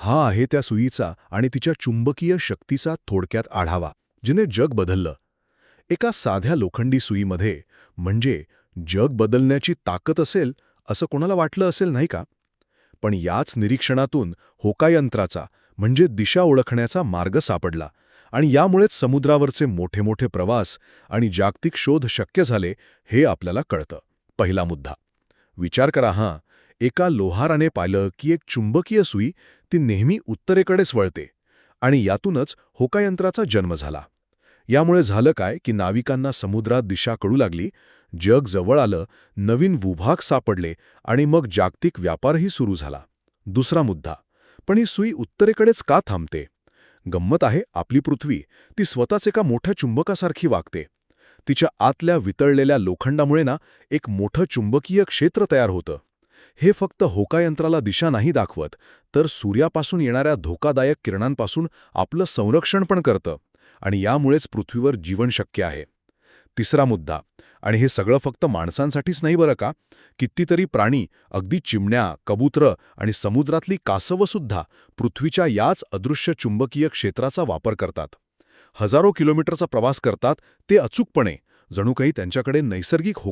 हा आहे त्या सुईचा आणि तिच्या चुंबकीय शक्तीचा थोडक्यात आढावा जिने जग बदललं. एका साध्या लोखंडी सुईमध्ये म्हणजे जग बदलण्याची ताकद असेल असं कोणाला वाटलं असेल नाही का? पण याच निरीक्षणातून होकायंत्राचा म्हणजे दिशा ओळखण्याचा मार्ग सापडला आणि यामुळेच समुद्रावरचे मोठे मोठे प्रवास आणि जागतिक शोध शक्य झाले हे आपल्याला कळतं. पहिला मुद्दा. विचार करा हां. एका लोहाराने पाहिलं की एक चुंबकीय सुई ती नेहमी उत्तरेकडेच वळते आणि यातूनच होकायंत्राचा जन्म झाला. यामुळे झालं काय की नाविकांना समुद्रात दिशा कळू लागली जग जवळ आलं नवीन भूभाग सापडले आणि मग जागतिक व्यापारही सुरू झाला. दुसरा मुद्दा पण ही सुई उत्तरेकडेच का थांबते? गंमत आहे आपली पृथ्वी ती स्वतःच एका मोठ्या चुंबकासारखी वागते. तिच्या आतल्या वितळलेल्या लोखंडामुळे ना एक मोठं चुंबकीय क्षेत्र तयार होतं. हे फक्त होकायंत्राला दिशा नाही दाखवत तर सूर्यापासून येणाऱ्या धोकादायक किरणांपासून आपलं संरक्षण पण करतं आणि यामुळेच पृथ्वीवर जीवन शक्य आहे. तिसरा मुद्दा आणि हे सगळं फक्त माणसांसाठीच नाही बरं का? कितीतरी प्राणी अगदी चिमण्या कबूतर आणि समुद्रातली कासवंसुद्धा पृथ्वीच्या याच अदृश्य चुंबकीय क्षेत्राचा वापर करतात. हजारो किलोमीटरचा प्रवास करतात ते अचूकपणे जणू काही त्यांच्याकडे नैसर्गिक हो